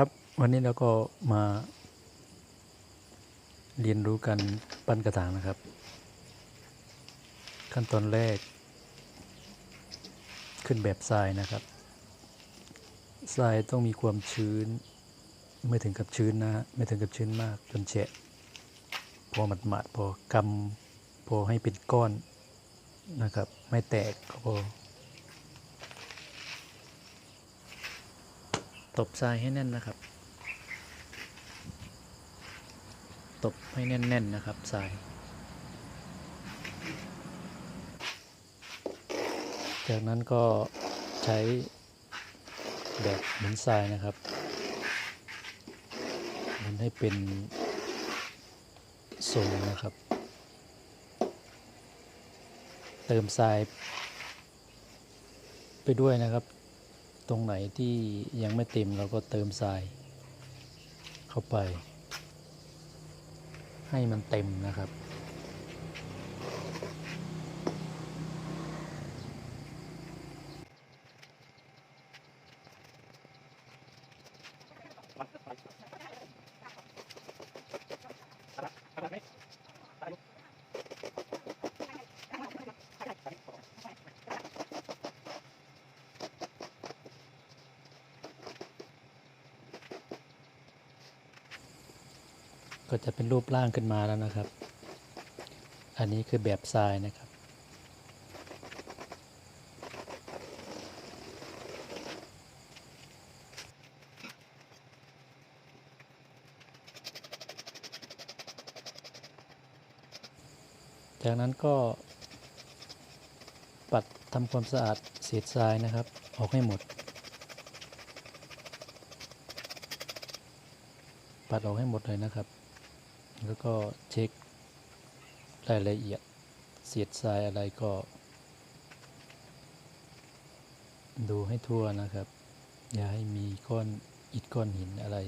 ครับวันนี้เราก็มา เรียนรู้กันปั้นกระถางนะครับ ขั้นตอนแรก ขึ้นแบบทรายนะครับทรายต้องมีความชื้น ไม่ถึงกับชื้นนะไม่ถึงกับชื้นมากจนแฉะพอหมาดๆพอกำพอให้เป็นก้อนนะครับ ไม่แตกก็พอ ตบทรายให้แน่นนะครับ ตบให้แน่นๆนะครับทราย จากนั้นก็ใช้แบบหมุนทรายนะครับหมุนให้เป็นทรงนะครับ เติมทรายไปด้วยนะครับ ตรงไหนที่ยังไม่เต็มเราก็เติมทราย เข้าไป ให้มันเต็มนะครับ ก็จะเป็นรูปร่างขึ้นมาแล้วนะครับ อันนี้คือแบบทรายนะครับ จากนั้นก็ปัดทำความสะอาดเศษทรายนะครับ ออกให้หมด ปัดออกให้หมดเลยนะครับ แล้วก็เช็ครายละเอียดเสียดทรายอะไรก็ ดูให้ทั่วนะครับ อย่าให้มีก้อนอิฐก้อนหินอะไร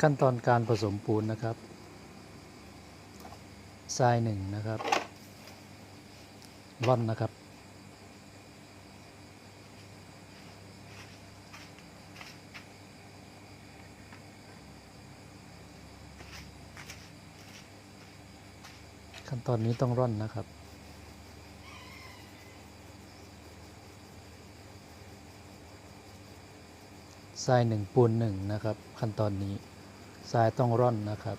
ขั้นตอนการผสมปูนนะครับทรายหนึ่งนะครับร่อนนะครับ ขั้นตอนนี้ต้องร่อนนะครับ ทรายหนึ่งปูนหนึ่งนะครับ ขั้นตอนนี้ทรายต้องร่อนนะครับ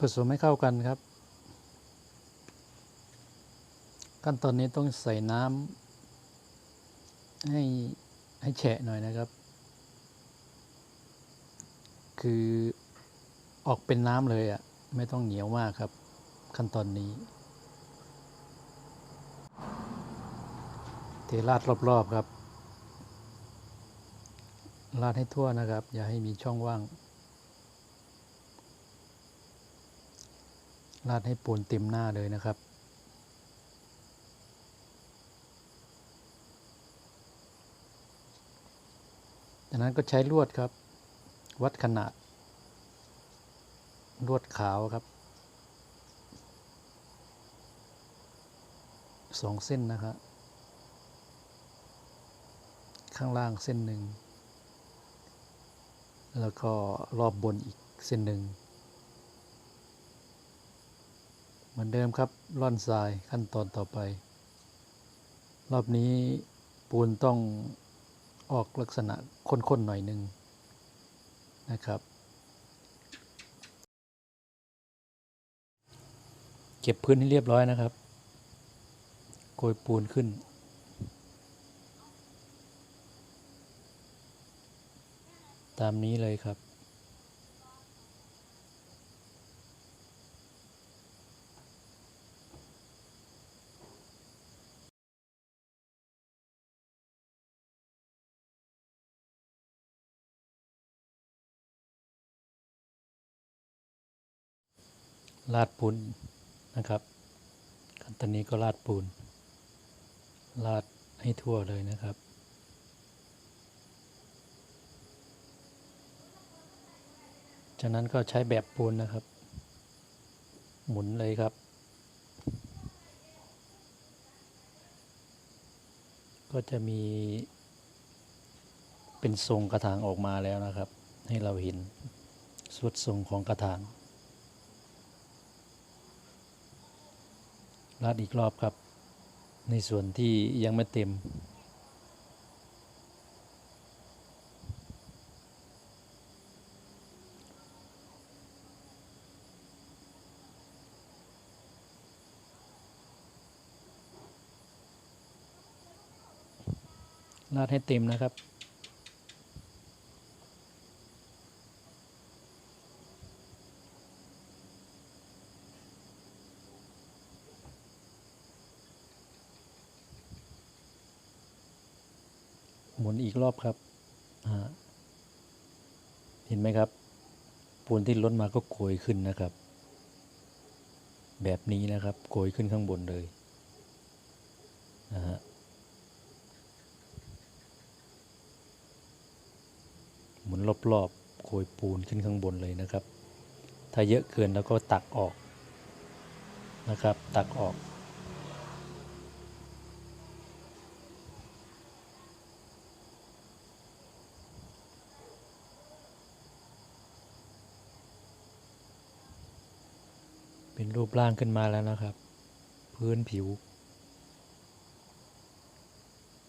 ผสมให้เข้ากันครับ ขั้นตอนนี้ต้องใส่น้ำให้ให้แฉะหน่อยนะครับ คือออกเป็นน้ำเลยอะ่ะ ไม่ต้องเหนียวมากครับ ขั้นตอนนี้ เทราดรอบๆครับราดให้ทั่วนะครับ อย่าให้มีช่องว่าง ราดให้ปูนเต็มหน้าเลยนะครับ จากนั้นก็ใช้ลวดครับ วัดขนาด ลวดขาวครับสองเส้นนะครับ ข้างล่างเส้นหนึ่ง แล้วก็รอบบนอีกเส้นหนึ่ง เหมือนเดิมครับร่อนทรายขั้นตอนต่อไป รอบนี้ปูนต้องออกลักษณะข้นๆหน่อยหนึ่งนะครับ เก็บพื้นให้เรียบร้อยนะครับ โกยปูนขึ้นตามนี้เลยครับ ลาดปูนนะครับขั้นตอนนี้ก็ลาดปูน ลาดให้ทั่วเลยนะครับจากนั้นก็ใช้แบบปูนนะครับ หมุนเลยครับ ก็จะมี เป็นทรงกระถางออกมาแล้วนะครับ ให้เราเห็นสุดทรงของกระถาง ราดอีกรอบครับ ในส่วนที่ยังไม่เต็มราดให้เต็มนะครับ กรอบครับ เห็นไหมครับ ปูนที่ล้นมาก็โกยขึ้นนะครับ แบบนี้นะครับ โกยขึ้นข้างบนเลยนะฮะหมุนรอบๆโกยปูนขึ้นข้างบนเลยนะครับ ถ้าเยอะเกินแล้วก็ตักออกนะครับ ตักออก รูปร่างขึ้นมาแล้วนะครับ พื้นผิว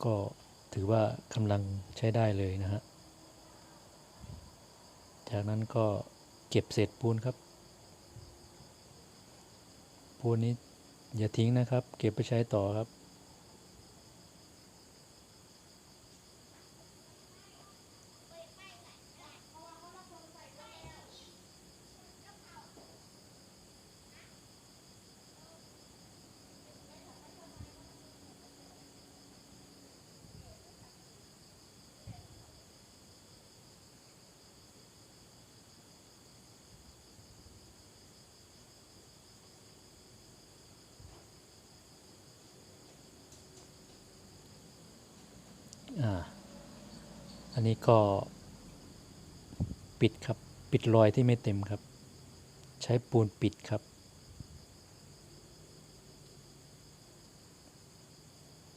ก็ถือว่ากำลังใช้ได้เลยนะฮะ จากนั้นก็เก็บเศษปูนครับ ปูนนี้อย่าทิ้งนะครับ เก็บไปใช้ต่อครับ อ่า อันนี้ก็ปิดครับ ปิดรอยที่ไม่เต็มครับ ใช้ปูนปิดครับ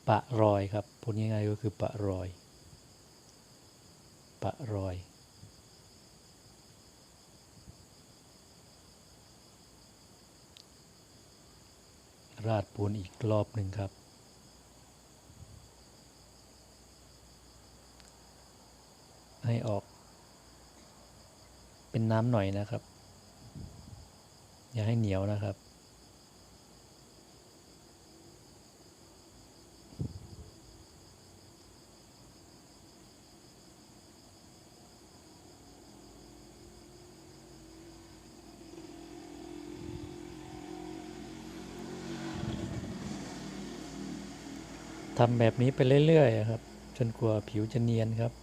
ปะรอยครับพูดง่ายๆก็คือปะรอย ปะรอยราดปูนอีกรอบหนึ่งครับ ให้ออก เป็นน้ำหน่อยนะครับ อย่าให้เหนียวนะครับ ทำแบบนี้ไปเรื่อยๆครับจนกว่าผิวจะเนียนครับ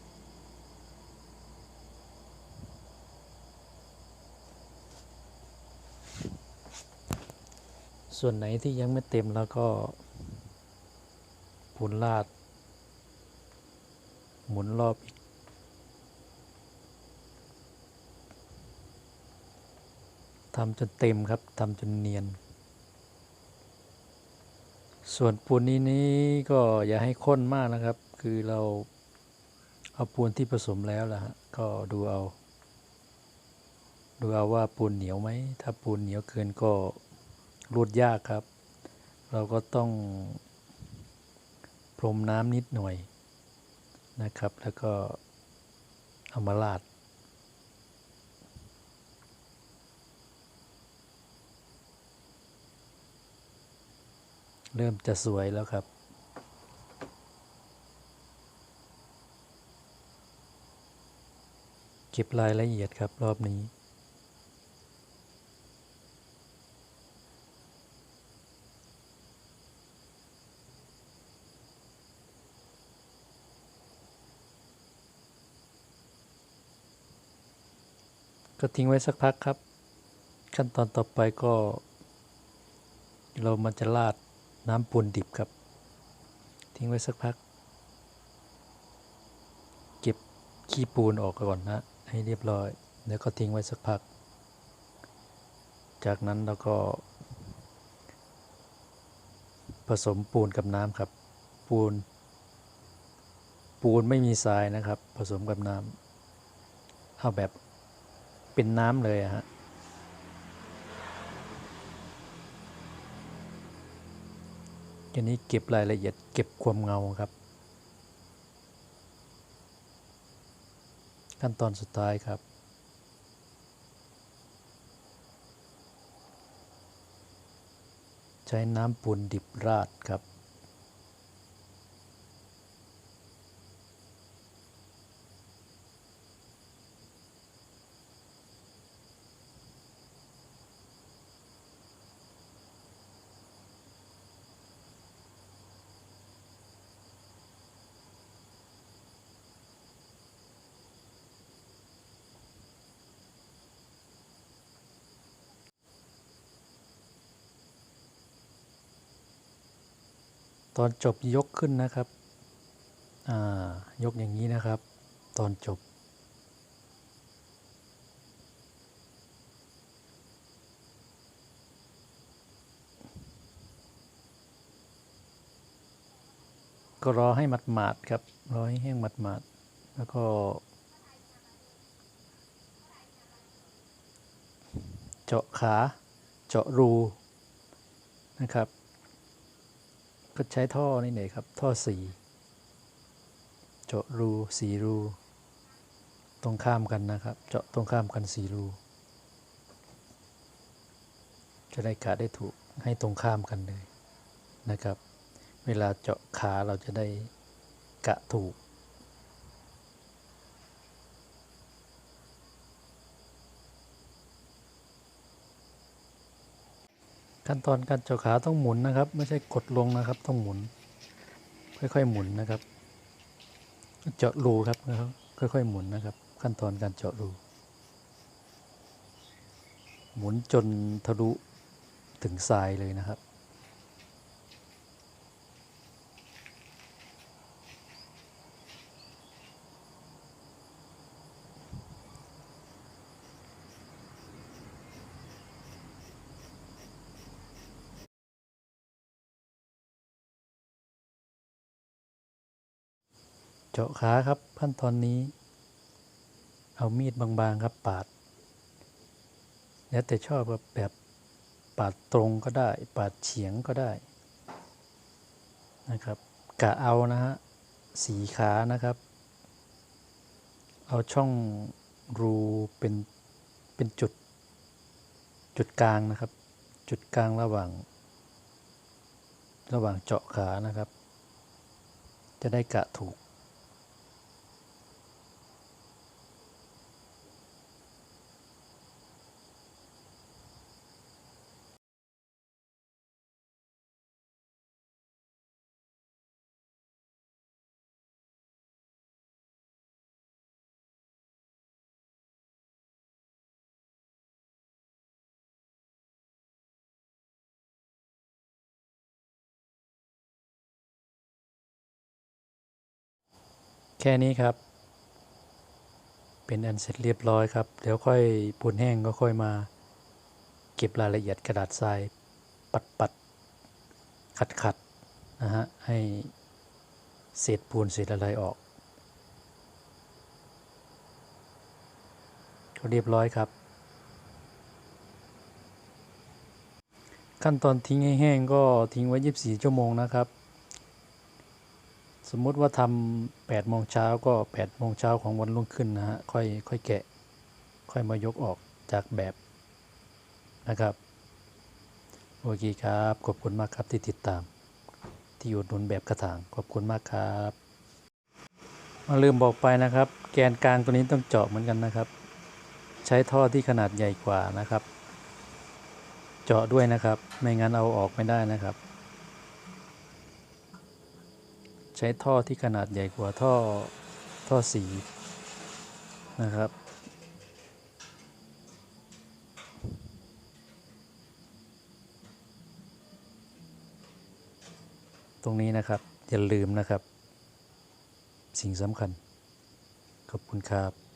ส่วนไหนที่ยังไม่เต็มแล้วก็ปูนลาด หมุนรอบอีก ทำจนเต็มครับ ทำจนเนียน ส่วนปูนนี้นี้ก็อย่าให้ข้นมากนะครับ คือเราเอาปูนที่ผสมแล้วล่ะฮะก็ดูเอา ดูเอาว่าปูนเหนียวไหม ถ้าปูนเหนียวเกินก็ รูดยากครับ เราก็ต้องพรมน้ำนิดหน่อยนะครับ แล้วก็เอามาลาด เริ่มจะสวยแล้วครับเก็บรายละเอียดครับรอบนี้ ก็ทิ้งไว้สักพักครับ ขั้นตอนต่อไปก็ เรามันจะราดน้ำปูนดิบครับ ทิ้งไว้สักพัก เก็บขี้ปูนออกก่อนนะ ให้เรียบร้อย แล้วก็ทิ้งไว้สักพัก จากนั้นเราก็ ผสมปูนกับน้ำครับ ปูน ปูนไม่มีทรายนะครับ ผสมกับน้ำเอาแบบ เป็นน้ำเลยอะฮะทีนี้เก็บรายละเอียดเก็บความเงาครับ ขั้นตอนสุดท้ายครับใช้น้ำปูนดิบราดครับ ตอนจบยกขึ้นนะครับยกอย่างนี้นะครับ ตอนจบ ก็รอให้หมาดครับ รอให้แห้งหมาดแล้วก็เจาะขา เจาะรูนะครับ ก็ใช้ท่อนี่เลยครับ ท่อสีเจาะรูสีรู ตรงข้ามกันนะครับ เจาะตรงข้ามกันสีรู จะได้กะได้ถูกให้ตรงข้ามกันเลยนะครับ เวลาเจาะขาเราจะได้กะถูก ขั้นตอนการเจาะขาต้องหมุนนะครับ ไม่ใช่กดลงนะครับ ต้องหมุน ค่อยๆหมุนนะครับ เจาะรูครับนะครับค่อยๆหมุนนะครับ ขั้นตอนการเจาะรู หมุนจนทะลุถึงทรายเลยนะครับ เจาะขาครับขั้นตอนนี้ เอามีดบางๆครับปาด แล้วแต่ชอบครับแบบปาดตรงก็ได้ ปาดเฉียงก็ได้นะครับกะเอานะฮะสีขานะครับ เอาช่องรูเป็นเป็นจุดจุดกลางนะครับ จุดกลางระหว่าง ระหว่างเจาะขานะครับ จะได้กะถูก ค่นี้ครับ เป็นอันเสร็จเรียบร้อยครับ เดี๋ยวค่อยปูนแห้งก็ค่อยมา เก็บรายละเอียดกระดาษทราย ปัดปัดขัดขัดนะฮะ ให้เศษปูนเศษอะไรออกก็เรียบร้อยครับ ขั้นตอนทิ้งให้แห้งก็ทิ้งไว้ 24 ชั่วโมงนะครับ สมมุติว่าทำ8โมงเช้าก็8โมงเช้าของวันรุ่งขึ้นนะฮะค่อยค่อยแกะ ค่อยมายกออกจากแบบนะครับโอเคครับ ขอบคุณมากครับที่ติดตาม ที่อุดหนุนแบบกระถาง ขอบคุณมากครับมาลืมบอกไปนะครับ แกนกลางตัวนี้ต้องเจาะเหมือนกันนะครับ ใช้ท่อที่ขนาดใหญ่กว่านะครับ เจาะด้วยนะครับ ไม่งั้นเอาออกไม่ได้นะครับ ใช้ท่อที่ขนาดใหญ่กว่าท่อท่อสีนะครับตรงนี้นะครับ อย่าลืมนะครับ สิ่งสำคัญ ขอบคุณครับ